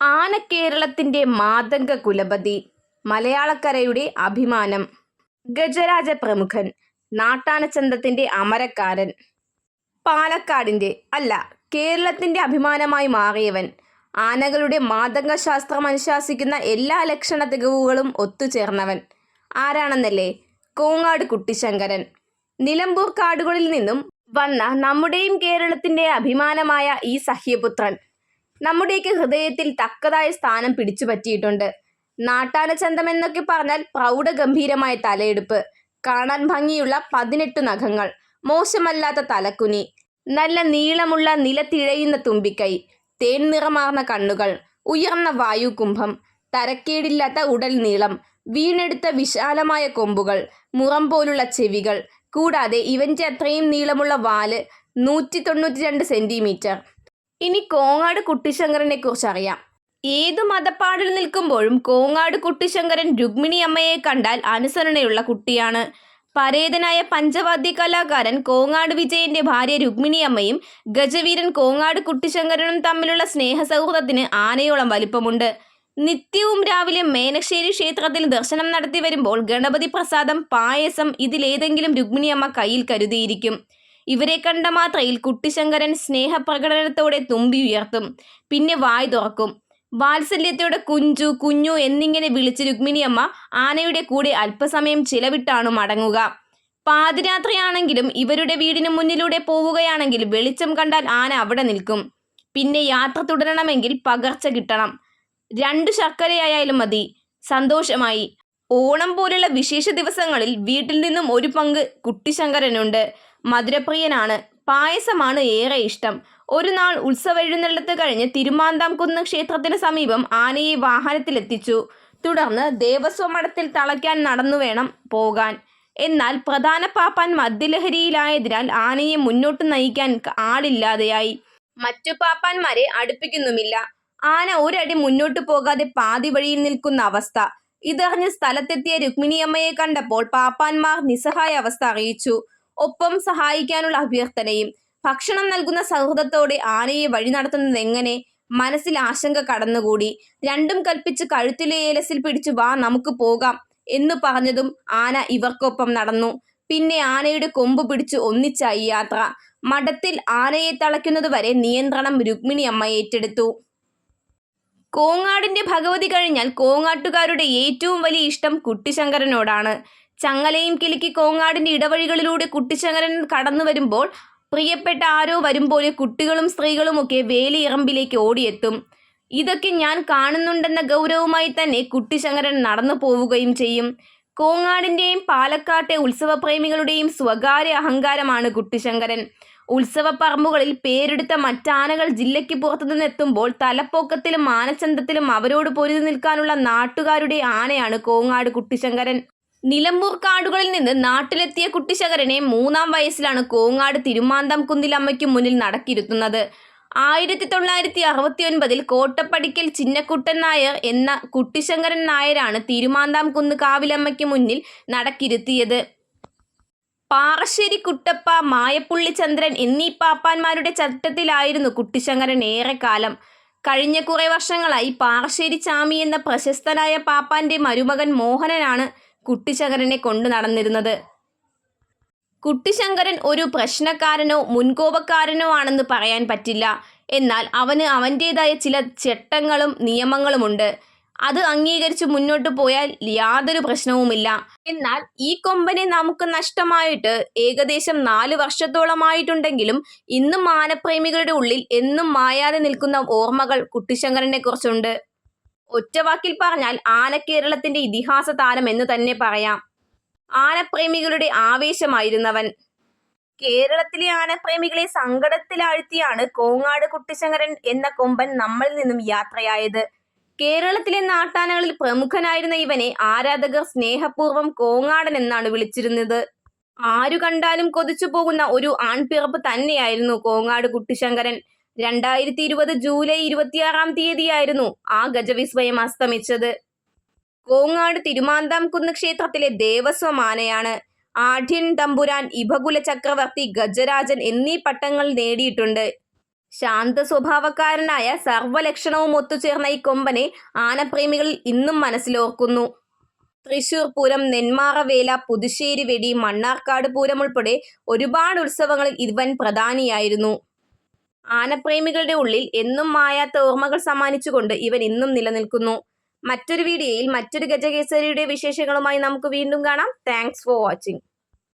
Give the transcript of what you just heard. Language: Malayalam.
ആനക്കേരളത്തിന്റെ മാതംഗ കുലപതി മലയാളക്കരയുടെ അഭിമാനം. ഗജരാജ പ്രമുഖൻ നാട്ടാനച്ചന്തത്തിന്റെ അമരക്കാരൻ. പാലക്കാടിന്റെ അല്ല കേരളത്തിന്റെ അഭിമാനമായി മാറിയവൻ. ആനകളുടെ മാതംഗ ശാസ്ത്രം അനുശാസിക്കുന്ന എല്ലാ ലക്ഷണ തികവുകളും ഒത്തുചേർന്നവൻ. ആരാണെന്നല്ലേ? കോങ്ങാട് കുട്ടിശങ്കരൻ. നിലമ്പൂർ കാടുകളിൽ നിന്നും വന്ന നമ്മുടെയും കേരളത്തിന്റെ അഭിമാനമായ ഈ സഹ്യപുത്രൻ നമ്മുടെയൊക്കെ ഹൃദയത്തിൽ തക്കതായ സ്ഥാനം പിടിച്ചു പറ്റിയിട്ടുണ്ട്. നാട്ടാനച്ചന്തം എന്നൊക്കെ പറഞ്ഞാൽ പ്രൗഢഗംഭീരമായ തലയെടുപ്പ് കാണാൻ ഭംഗിയുള്ള പതിനെട്ട് നഖങ്ങൾ മോശമല്ലാത്ത തലക്കുനി നല്ല നീളമുള്ള നിലത്തിഴയുന്ന തുമ്പിക്കൈ തേൻ നിറമാർന്ന കണ്ണുകൾ ഉയർന്ന വായുകുംഭം തരക്കേടില്ലാത്ത ഉടൽ നീളം വീണെടുത്ത വിശാലമായ കൊമ്പുകൾ മുറം പോലുള്ള ചെവികൾ കൂടാതെ ഇവന്റെ അത്രയും നീളമുള്ള വാൽ നൂറ്റി തൊണ്ണൂറ്റി രണ്ട് സെന്റിമീറ്റർ ഇനി കോങ്ങാട് കുട്ടിശങ്കറിനെ കുറിച്ച് അറിയാം ഏതു മതപ്പാടിൽ നിൽക്കുമ്പോഴും കോങ്ങാട് കുട്ടിശങ്കരൻ രുക്മിണി അമ്മയെ കണ്ടാൽ അനുസരണയുള്ള കുട്ടിയാണ്. പരേതനായ പഞ്ചവാദ്യ കലാകാരൻ കോങ്ങാട് വിജയന്റെ ഭാര്യ രുക്മിണി അമ്മയും ഗജവീരൻ കോങ്ങാട് കുട്ടിശങ്കരനും തമ്മിലുള്ള സ്നേഹ സൗഹൃദത്തിന് ആനയോളം വലിപ്പമുണ്ട്. നിത്യവും രാവിലെ മേനശ്ശേരി ക്ഷേത്രത്തിൽ ദർശനം നടത്തി വരുമ്പോൾ ഗണപതി പ്രസാദം പായസം ഇതിലേതെങ്കിലും രുക്മിണി അമ്മ കയ്യിൽ കരുതിയിരിക്കും. ഇവരെ കണ്ട മാത്രയിൽ കുട്ടിശങ്കരൻ സ്നേഹപ്രകടനത്തോടെ തുമ്പി ഉയർത്തും. പിന്നെ വായ് തുറക്കും. വാത്സല്യത്തോടെ കുഞ്ചു കുഞ്ഞു എന്നിങ്ങനെ വിളിച്ച് രുക്മിണിയമ്മ ആനയുടെ കൂടെ അല്പസമയം ചിലവിട്ടാണ് മടങ്ങുക. പാതിരാത്രിയാണെങ്കിലും ഇവരുടെ വീടിന് മുന്നിലൂടെ പോവുകയാണെങ്കിൽ വെളിച്ചം കണ്ടാൽ ആന അവിടെ നിൽക്കും. പിന്നെ യാത്ര തുടരണമെങ്കിൽ പകർച്ച കിട്ടണം. രണ്ടു ശർക്കരയായാലും മതി. സന്തോഷമായി. ഓണം പോലുള്ള വിശേഷ ദിവസങ്ങളിൽ വീട്ടിൽ നിന്നും ഒരു പങ്ക് കുട്ടിശങ്കരനുണ്ട്. മധുരപ്രിയനാണ്. പായസമാണ് ഏറെ ഇഷ്ടം. ഒരു നാൾ ഉത്സവെഴുന്നള്ളത്ത് കഴിഞ്ഞ് തിരുമാന്താംകുന്ന് ക്ഷേത്രത്തിന് സമീപം ആനയെ വാഹനത്തിലെത്തിച്ചു. തുടർന്ന് ദേവസ്വം മഠത്തിൽ തളയ്ക്കാൻ നടന്നു വേണം പോകാൻ. എന്നാൽ പ്രധാന പാപ്പാൻ മദ്യലഹരിയിലായതിനാൽ ആനയെ മുന്നോട്ട് നയിക്കാൻ ആളില്ലാതെയായി. മറ്റു പാപ്പാന്മാരെ അടുപ്പിക്കുന്നുമില്ല. ആന ഒരടി മുന്നോട്ട് പോകാതെ പാതി വഴിയിൽ നിൽക്കുന്ന അവസ്ഥ. ഇതറിഞ്ഞ് സ്ഥലത്തെത്തിയ രുക്മിണിയമ്മയെ കണ്ടപ്പോൾ പാപ്പാന്മാർ നിസ്സഹായ അവസ്ഥ അറിയിച്ചു. ഒപ്പം സഹായിക്കാനുള്ള അഭ്യർത്ഥനയും. ഭക്ഷണം നൽകുന്ന സൗഹൃദത്തോടെ ആനയെ വഴി നടത്തുന്നത് എങ്ങനെ? മനസ്സിൽ ആശങ്ക കടന്നുകൂടി. രണ്ടും കൽപ്പിച്ച് കഴുത്തിലെ ഏലസിൽ പിടിച്ചു വാ നമുക്ക് പോകാം എന്ന് പറഞ്ഞതും ആന ഇവർക്കൊപ്പം നടന്നു. പിന്നെ ആനയുടെ കൊമ്പ് പിടിച്ച് ഒന്നിച്ചായി യാത്ര. മഠത്തിൽ ആനയെ തളയ്ക്കുന്നതുവരെ നിയന്ത്രണം രുക്മിണി അമ്മ ഏറ്റെടുത്തു. കോങ്ങാടിന്റെ ഭഗവതി കഴിഞ്ഞാൽ കോങ്ങാട്ടുകാരുടെ ഏറ്റവും വലിയ ഇഷ്ടം കുട്ടിശങ്കരനോടാണ്. ചങ്ങലയും കിലുക്കി കോങ്ങാടിന്റെ ഇടവഴികളിലൂടെ കുട്ടിച്ചങ്ങരൻ കടന്നു വരുമ്പോൾ പ്രിയപ്പെട്ട ആരോ വരും പോലെ കുട്ടികളും സ്ത്രീകളുമൊക്കെ വേലിയിറമ്പിലേക്ക് ഓടിയെത്തും. ഇതൊക്കെ ഞാൻ കാണുന്നുണ്ടെന്ന ഗൗരവമായി തന്നെ കുട്ടിശങ്കരൻ നടന്നു പോവുകയും ചെയ്യും. കോങ്ങാടിന്റെയും പാലക്കാട്ടെ ഉത്സവപ്രേമികളുടെയും സ്വകാര്യ അഹങ്കാരമാണ് കുട്ടിശങ്കരൻ ഉത്സവപ്പറമ്പുകളിൽ പേരെടുത്ത മറ്റാനകൾ ജില്ലയ്ക്ക് പുറത്തുനിന്ന് എത്തുമ്പോൾ തലപ്പൊക്കത്തിലും മാനചന്തത്തിലും അവരോട് പൊരുതി നിൽക്കാനുള്ള നാട്ടുകാരുടെ ആനയാണ് കോങ്ങാട് കുട്ടിശങ്കരൻ നിലമ്പൂർ കാടുകളിൽ നിന്ന് നാട്ടിലെത്തിയ കുട്ടിശകരനെ മൂന്നാം വയസ്സിലാണ് കോങ്ങാട് തിരുമാന്തം കുന്നിലമ്മയ്ക്ക് മുന്നിൽ നടക്കിരുത്തുന്നത്. ആയിരത്തി തൊള്ളായിരത്തി അറുപത്തി ഒൻപതിൽ കോട്ടപ്പടിക്കൽ ചിന്നക്കുട്ടൻ നായർ എന്ന കുട്ടിശങ്കരൻ നായരാണ് തിരുമാന്താം കുന്ന് കാവിലമ്മയ്ക്ക് മുന്നിൽ നടക്കിരുത്തിയത്. പാറശ്ശേരി കുട്ടപ്പ മായപ്പുള്ളി ചന്ദ്രൻ എന്നീ പാപ്പാന്മാരുടെ ചട്ടത്തിലായിരുന്നു കുട്ടിശങ്കരൻ ഏറെക്കാലം. കഴിഞ്ഞ കുറേ വർഷങ്ങളായി പാറശ്ശേരി ചാമി എന്ന പ്രശസ്തനായ പാപ്പാന്റെ മരുമകൻ മോഹനനാണ് കുട്ടിശങ്കരനെ കൊണ്ടു നടന്നിരുന്നത്? കുട്ടിശങ്കരൻ ഒരു പ്രശ്നക്കാരനോ മുൻകോപക്കാരനോ ആണെന്ന് പറയാൻ പറ്റില്ല. എന്നാൽ അവന് അവന്റേതായ ചില ചട്ടങ്ങളും നിയമങ്ങളുമുണ്ട്. അത് അംഗീകരിച്ച് മുന്നോട്ട് പോയാൽ യാതൊരു പ്രശ്നവുമില്ല. എന്നാൽ ഈ കൊമ്പനെ നമുക്ക് നഷ്ടമായിട്ട് ഏകദേശം നാല് വർഷത്തോളമായിട്ടുണ്ടെങ്കിലും ഇന്നും മാനപ്രേമികളുടെ ഉള്ളിൽ എന്നും മായാതെ നിൽക്കുന്ന ഓർമ്മകൾ കുട്ടിശങ്കരനെ കുറിച്ചുണ്ട് ഒറ്റവാക്കിൽ പറഞ്ഞാൽ ആനക്കേരളത്തിന്റെ ഇതിഹാസ താരം എന്ന് തന്നെ പറയാം. ആനപ്രേമികളുടെ ആവേശമായിരുന്നവൻ. കേരളത്തിലെ ആനപ്രേമികളെ സങ്കടത്തിലാഴ്ത്തിയാണ് കോങ്ങാട് കുട്ടിശങ്കരൻ എന്ന കൊമ്പൻ നമ്മളിൽ നിന്നും യാത്രയായത്. കേരളത്തിലെ നാട്ടാനകളിൽ പ്രമുഖനായിരുന്ന ഇവനെ ആരാധകർ സ്നേഹപൂർവം കോങ്ങാടൻ എന്നാണ് വിളിച്ചിരുന്നത്. ആരു കണ്ടാലും കൊതിച്ചു പോകുന്ന ഒരു ആൺപിറപ്പ് തന്നെയായിരുന്നു കോങ്ങാട് കുട്ടിശങ്കരൻ. രണ്ടായിരത്തി ഇരുപത് ജൂലൈ ഇരുപത്തിയാറാം തീയതിയായിരുന്നു ആ ഗജവിസ്മയം അസ്തമിച്ചത്. കോങ്ങാട് തിരുമാന്താംകുന്ന് ക്ഷേത്രത്തിലെ ദേവസ്വം ആനയാണ് ആഢ്യൻ തമ്പുരാൻ ഇഭകുല ചക്രവർത്തി ഗജരാജൻ എന്നീ പട്ടങ്ങൾ നേടിയിട്ടുണ്ട്. ശാന്ത സ്വഭാവക്കാരനായ സർവലക്ഷണവും ഒത്തുചേർന്ന ഈ കൊമ്പനെ ആനപ്രേമികൾ ഇന്നും മനസ്സിലോർക്കുന്നു. തൃശൂർ പൂരം നെന്മാറ വേല പുതുശ്ശേരി വെടി മണ്ണാർക്കാട് പൂരം ഉൾപ്പെടെ ഒരുപാട് ഉത്സവങ്ങളിൽ ഇവൻ പ്രധാനിയായിരുന്നു. ആനപ്രേമികളുടെ ഉള്ളിൽ എന്നും മായാത്ത ഓർമ്മകൾ സമ്മാനിച്ചുകൊണ്ട് ഇവൻ ഇന്നും നിലനിൽക്കുന്നു. മറ്റൊരു വീഡിയോയിൽ മറ്റൊരു ഗജകേസരിയുടെ വിശേഷങ്ങളുമായി നമുക്ക് വീണ്ടും കാണാം. Thanks for watching